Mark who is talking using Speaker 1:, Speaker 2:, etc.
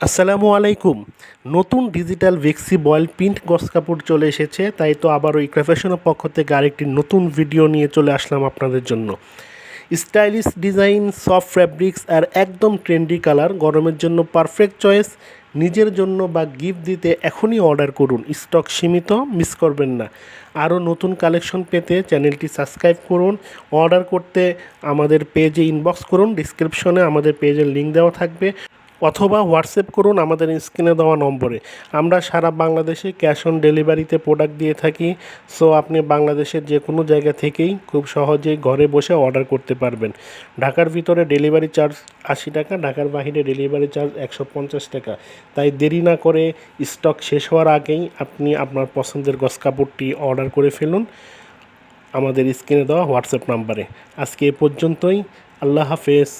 Speaker 1: আসসালামু আলাইকুম। নতুন ডিজিটাল ভেক্সি বয়েল প্রিন্ট গস কাপড় চলে এসেছে, তাই তো আবার ওই ক্রাফেশনের পক্ষ থেকে আরেকটি নতুন ভিডিও নিয়ে চলে আসলাম আপনাদের জন্য। স্টাইলিশ ডিজাইন, সফট ফ্যাব্রিক্স আর একদম ট্রেন্ডি কালার, গরমের জন্য পারফেক্ট চয়েস, নিজের জন্য বা গিফট দিতে এখনই অর্ডার করুন, স্টক সীমিত, মিস করবেন না। আরও নতুন কালেকশন পেতে চ্যানেলটি সাবস্ক্রাইব করুন, অর্ডার করতে আমাদের পেজে ইনবক্স করুন, ডিসক্রিপশনে আমাদের পেজের লিঙ্ক দেওয়া থাকবে। অথবা হোয়াটসঅ্যাপ করুন আমাদের স্ক্রিনে দেওয়া নম্বরে। আমরা সারা বাংলাদেশে ক্যাশ অন ডেলিভারিতে প্রোডাক্ট দিয়ে থাকি, সো আপনি বাংলাদেশের যে কোনো জায়গা থেকেই খুব সহজেই ঘরে বসে অর্ডার করতে পারবেন। ঢাকার ভিতরে ডেলিভারি চার্জ আশি টাকা, ঢাকার বাহিরে ডেলিভারি চার্জ একশো পঞ্চাশ টাকা। তাই দেরি না করে স্টক শেষ হওয়ার আগেই আপনি আপনার পছন্দের গস কাপড়টি অর্ডার করে ফেলুন আমাদের স্ক্রিনে দেওয়া হোয়াটসঅ্যাপ নাম্বারে। আজকে এ পর্যন্তই, আল্লাহ হাফেজ।